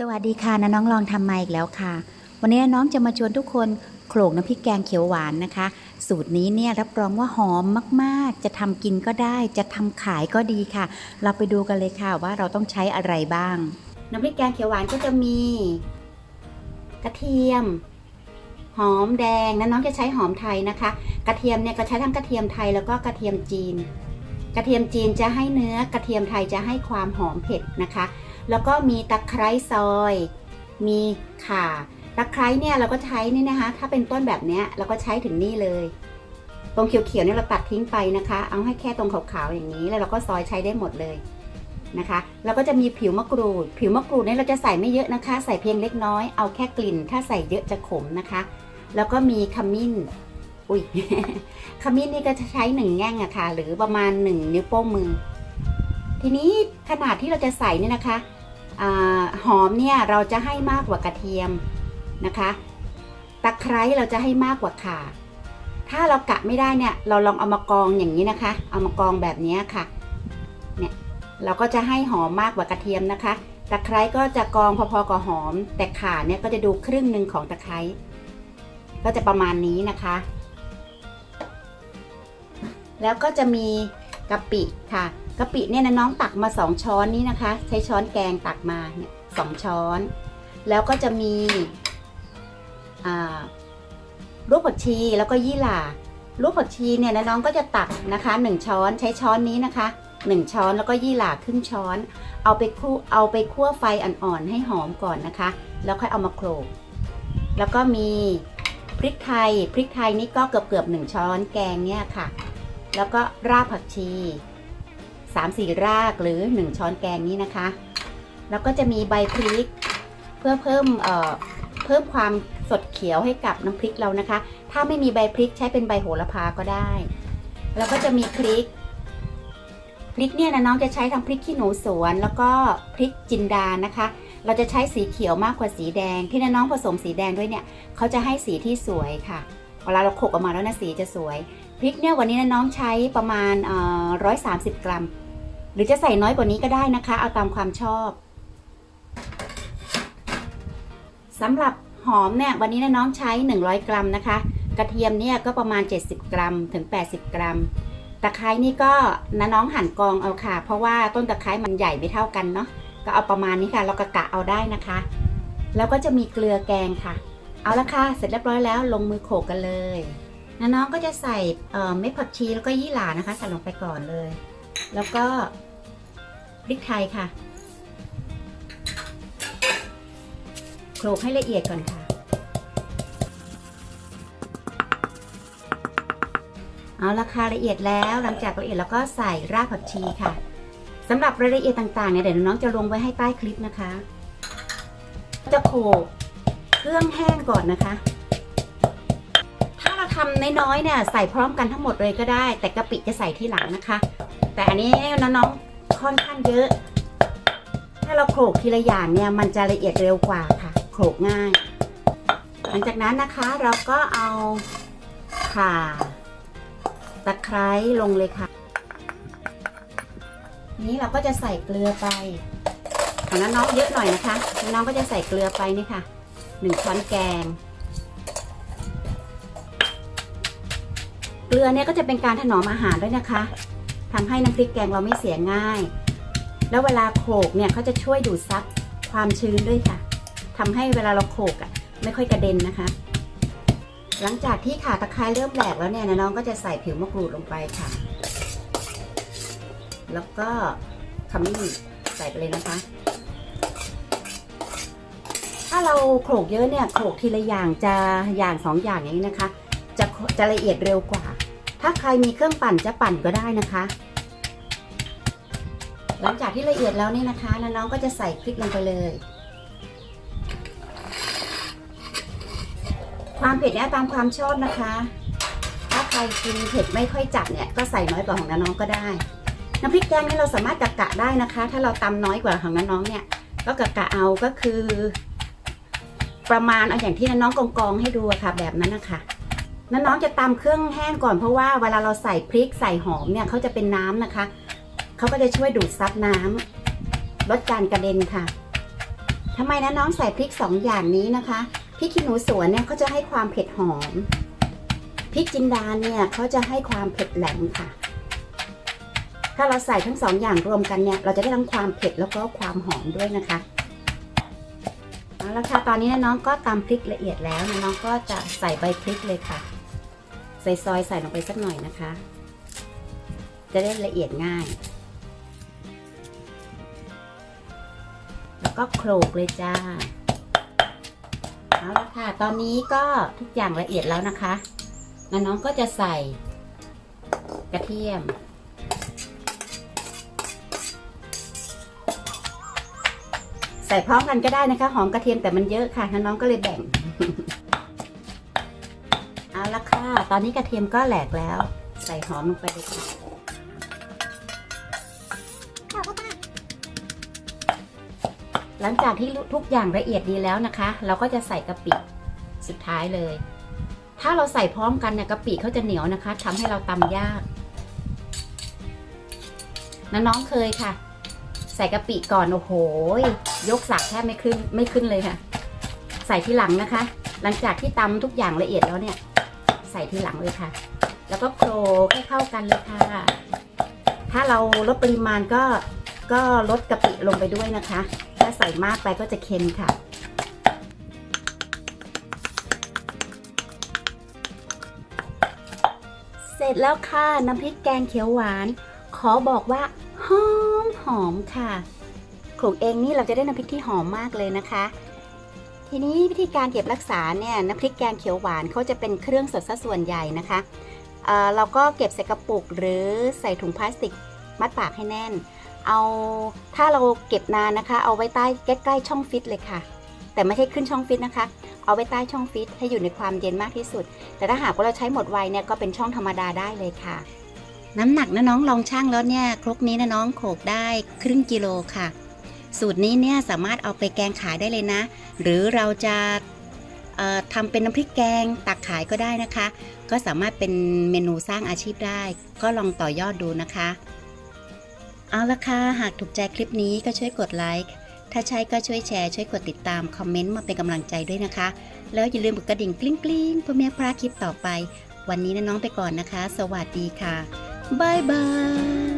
สวัสดีค่ะนะน้องลองทำมาอีกแล้วค่ะ วันนี้น้องจะมาชวนทุกคนโขลกน้ำพริกแกงเขียวหวานนะคะ สูตรนี้เนี่ยรับรองว่าหอมมากๆ จะทำกินก็ได้จะทำขายก็ดีค่ะ เราไปดูกันเลยค่ะว่าเราต้องใช้อะไรบ้าง น้ำพริกแกงเขียวหวานก็จะมีกระเทียม หอมแดงนะน้องจะใช้หอมไทยนะคะ กระเทียมเนี่ยก็ใช้ทั้งกระเทียมไทยแล้วก็กระเทียมจีน กระเทียมจีนจะให้เนื้อกระเทียมไทยจะให้ความหอมเผ็ดนะคะ แล้วก็มีตะไคร้ซอย มีข่าตะไคร้เนี่ยเราก็ใช้นี่นะคะ ถ้าเป็นต้นแบบเนี้ยเราก็ใช้ถึงนี่เลย ตรงเขียวๆเนี่ยเราตัดทิ้งไปนะคะ เอาให้แค่ตรงขาวๆอย่างนี้ แล้วเราก็ซอยใช้ได้หมดเลยนะคะแล้วก็จะมีผิวมะกรูด ผิวมะกรูดเนี่ยเราจะใส่ไม่เยอะนะคะ ใส่เพียงเล็กน้อย เอาแค่กลิ่น ถ้าใส่เยอะจะขมนะคะ แล้วก็มีขมิ้น อุ้ย ขมิ้นนี่ก็จะใช้หนึ่งแง่งอะค่ะ หรือประมาณหนึ่งนิ้วโป้งมือ ทีนี้ขนาดที่เราจะใส่เนี่ยนะคะ หอมเนี่ยเราจะให้มากกว่ากระเทียมนะคะตะไคร้เราจะให้มากกว่าข่าถ้าเรากะไม่ได้เนี่ย เราลองเอามากองอย่างนี้นะคะ เอามากองแบบนี้ค่ะเนี่ยเราก็จะให้หอมมากกว่ากระเทียมนะคะตะไคร้ก็จะกองพอๆกับหอม แต่ข่าเนี่ยก็จะดูครึ่งหนึ่งของตะไคร้ก็จะประมาณนี้นะคะ แล้วก็จะมีกะปิค่ะ กะปิเนี่ยนะน้องตักมาสองช้อนนี้นะคะ ใช้ช้อนแกงตักมาเนี่ยสองช้อน แล้วก็จะมีลูกผักชีแล้วก็ยี่หร่าลูกผักชีเนี่ยนะน้องก็จะตักนะคะหนึ่งช้อนใช้ช้อนนี้นะคะหนึ่งช้อนแล้วก็ยี่หร่าครึ่งช้อน เอาไปคั่วเอาไปคั่วไฟอ่อนๆให้หอมก่อนนะคะ แล้วค่อยเอามาโขลกแล้วก็มีพริกไทย พริกไทยนี่ก็เกือบเกือบหนึ่งช้อนแกงเนี่ยค่ะ แล้วก็รากผักชี 3 4 รากหรือ 1 ช้อนแกงนี้นะคะ แล้วก็จะมีใบพริก เพื่อเพิ่มเอ่อเพิ่มความสดเขียวให้กับน้ำพริกเรานะคะ ถ้าไม่มีใบพริกใช้เป็นใบโหระพาก็ได้ แล้วก็จะมีพริก พริกเนี่ยนะน้องจะใช้ทั้งพริกขี้หนูสวน แล้วก็พริกจินดานะคะ เราจะใช้สีเขียวมากกว่าสีแดง ที่น้องผสมสีแดงด้วยเนี่ยเขาจะให้สีที่สวยค่ะ เวลาเราโขกออกมาแล้วนะสีจะสวย พริกเนี่ยวันนี้นะน้องใช้ประมาณร้อยสามสิบกรัม หรือจะใส่น้อยกว่านี้ก็ได้นะคะ เอาตามความชอบสำหรับหอมเนี่ยวันนี้นะน้องใช้ 100 กรัมนะคะ กระเทียมเนี่ยก็ประมาณ 70 กรัมถึง 80 กรัม ตะไคร้นี่ก็นะน้องหั่นกองเอาค่ะ เพราะว่าต้นตะไคร้มันใหญ่ไม่เท่ากันเนาะก็เอาประมาณนี้ค่ะ เรากะกะเอาได้นะคะ แล้วก็จะมีเกลือแกงค่ะ เอาละค่ะ เสร็จเรียบร้อยแล้วลงมือโขกกันเลย นะน้องก็จะใส่เม็ดผักชีแล้วก็ยี่หร่านะคะ ใส่ลงไปก่อนเลย แล้วก็พริกไทยค่ะโขลกให้ละเอียดก่อนค่ะเอาละค่ะละเอียดแล้วหลังจากละเอียดแล้วก็ใส่รากผักชีค่ะสำหรับรายละเอียดต่างๆเนี่ยเดี๋ยวน้องจะลงไว้ให้ใต้คลิปนะคะ จะโขลกเครื่องแห้งก่อนนะคะ ทำน้อยๆเนี่ยใส่พร้อมกันทั้งหมดเลยก็ได้ แต่กะปิจะใส่ที่หลังนะคะ แต่อันนี้น้องๆค่อนข้างเยอะ ถ้าเราโขลกทีละอย่างเนี่ยมันจะละเอียดเร็วกว่าค่ะโขลกง่าย หลังจากนั้นนะคะเราก็เอาข่าตะไคร้ลงเลยค่ะ นี้เราก็จะใส่เกลือไปของน้องๆเยอะหน่อยนะคะน้องๆก็จะใส่เกลือไปนี่ค่ะหนึ่งช้อนแกง ลือเนี่ยก็จะเป็นการถนอมอาหารด้วยนะคะทำให้น้ำพริกแกงเราไม่เสียง่าย แล้วเวลาโขลกเนี่ยเขาจะช่วยดูดซับความชื้นด้วยค่ะทำให้เวลาเราโขลกอะไม่ค่อยกระเด็นนะคะ หลังจากที่ขาตะไคร้เริ่มแหลกแล้วเนี่ยน,น้องก็จะใส่ผิวมะกรูดลงไปค่ะ แล้วก็ขมิ้นใส่ไปเลยนะคะ ถ้าเราโขลกเยอะเนี่ยโขลกทีละอย่างจะอย่างสองอย่างอย่างนี้นะคะ จะจะละเอียดเร็วกว่า ถ้าใครมีเครื่องปั่นจะปั่นก็ได้นะคะ หลังจากที่ละเอียดแล้วเนี่ยนะคะแล้วน้องก็จะใส่พริกลงไปเลย ความเผ็ดเนี่ยตามความชอบนะคะ ถ้าใครกินเผ็ดไม่ค่อยจัดเนี่ยก็ใส่น้อยกว่าของน้องก็ได้ น้ำพริกแกงนี่เราสามารถกะกะได้นะคะ ถ้าเราตำน้อยกว่าของน้องเนี่ย ก็กะกะเอาก็คือ ประมาณเอาอย่างที่น้องๆกองให้ดูะค่ะแบบนั้นนะคะ น้องๆจะตำเครื่องแห้งก่อนเพราะว่าเวลาเราใส่พริกใส่หอมเนี่ยเขาจะเป็นน้ำนะคะเขาก็จะช่วยดูดซับน้ำลดการกระเด็นค่ะทำไมนะน้องใส่พริกสองอย่างนี้นะคะพริกขี้หนูสวนเนี่ยเขาจะให้ความเผ็ดหอมพริกจินดาเนี่ยเขาจะให้ความเผ็ดแหลมค่ะ ถ้าเราใส่ทั้งสองอย่างรวมกันเนี่ย เราจะได้ทั้งความเผ็ดแล้วก็ความหอมด้วยนะคะเอาละค่ะตอนนี้น้องก็ตำพริกละเอียดแล้วน้องก็จะใส่ใบพริกเลยค่ะ ซอยใส่ลงไปสักหน่อยนะคะ จะได้ละเอียดง่าย แล้วก็โขลกเลยจ้า เอาละค่ะ ตอนนี้ก็ทุกอย่างละเอียดแล้วนะคะแล้วน้องก็จะใส่กระเทียม ใส่พร้อมกันก็ได้นะคะ หอมกระเทียมแต่มันเยอะค่ะน้องๆก็เลยแบ่ง ตอนนี้กระเทียมก็แหลกแล้ว ใส่หอมลงไปเลยค่ะหลังจากที่ทุกอย่างละเอียดดีแล้วนะคะ เราก็จะใส่กะปิสุดท้ายเลย ถ้าเราใส่พร้อมกันเนี่ยกะปิเขาจะเหนียวนะคะทำให้เราตำยากน,น้องเคยค่ะ ใส่กะปิก่อนโอ้โหยกสากแทบไม่ขึ้นไม่ขึ้นเลยค่ะ ใส่ทีหลังนะคะ หลังจากที่ตำทุกอย่างละเอียดแล้วเนี่ย ส่ทีหลังเลยค่ะ แล้วก็โขลให้เข้ากันเลยค่ะ ถ้าเราลดปริมาณก็ก็ลดกะปิลงไปด้วยนะคะ ถ้าใส่มากไปก็จะเค็มค่ะเสร็จแล้วค่ะน้ำพริกแกงเขียวหวาน ขอบอกว่าหอมหอมค่ะโขลกเองนี่เราจะได้น้ำพริกที่หอมมากเลยนะคะ ทีนี้วิธีการเก็บรักษาเนี่ยน้ำพริกแกงเขียวหวานเขาจะเป็นเครื่องสดซะส่วนใหญ่นะคะเเราก็เก็บใส่กระปุกหรือใส่ถุงพลาสติกมัดปากให้แน่น เอาถ้าเราเก็บนานนะคะ เอาไว้ใต้ใกล้ๆช่องฟิตเลยค่ะ แต่ไม่ใช่ขึ้นช่องฟิตนะคะ เอาไว้ใต้ช่องฟิตให้อยู่ในความเย็นมากที่สุด แต่ถ้าหากว่าเราใช้หมดไวเนี่ยก็เป็นช่องธรรมดาได้เลยค่ะ น้ำหนักนะน้องลองช่างแล้วเนี่ยครกนี้นะน้องโขกได้ครึ่งกิโลค่ะ สูตรนี้เนี่ยสามารถเอาไปแกงขายได้เลยนะ หรือเราจะทำเป็นน้ำพริกแกงตักขายก็ได้นะคะ ก็สามารถเป็นเมนูสร้างอาชีพได้ ก็ลองต่อยอดดูนะคะ เอาละค่ะ หากถูกใจคลิปนี้ก็ช่วยกดไลค์ ถ้าใช่ก็ช่วยแชร์ช่วยกดติดตาม คอมเมนต์มาเป็นกำลังใจด้วยนะคะ แล้วอย่าลืมกดกระดิ่งกลิ้งกลิ้งๆเพื่อไม่ให้พลาดคลิปต่อไป วันนี้น้องไปก่อนนะคะ สวัสดีค่ะบายบาย